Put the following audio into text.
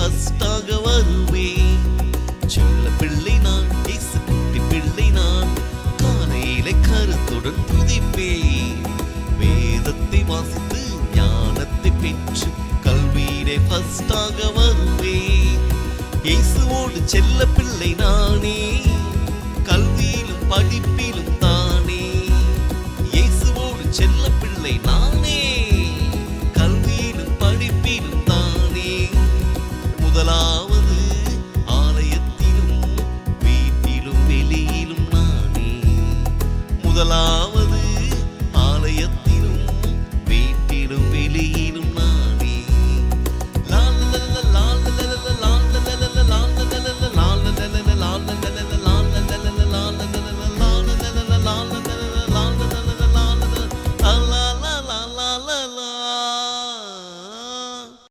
நஸ்டாக வருவே. சின்ன பிள்ளை நான் இசு குட்டி பிள்ளை நான் காலையில கருத்துடன் குதிப்பே வேதத்தை வாசித்து ஞானத்தை பெற்று கல்வியிலே ஃபஸ்டாக வருவே. இயேசுவோடு செல்ல பிள்ளை நானே கல்வியிலும் படிப்பிலும் தானே. இயேசுவோடு செல்ல பிள்ளை நான். முதலாவது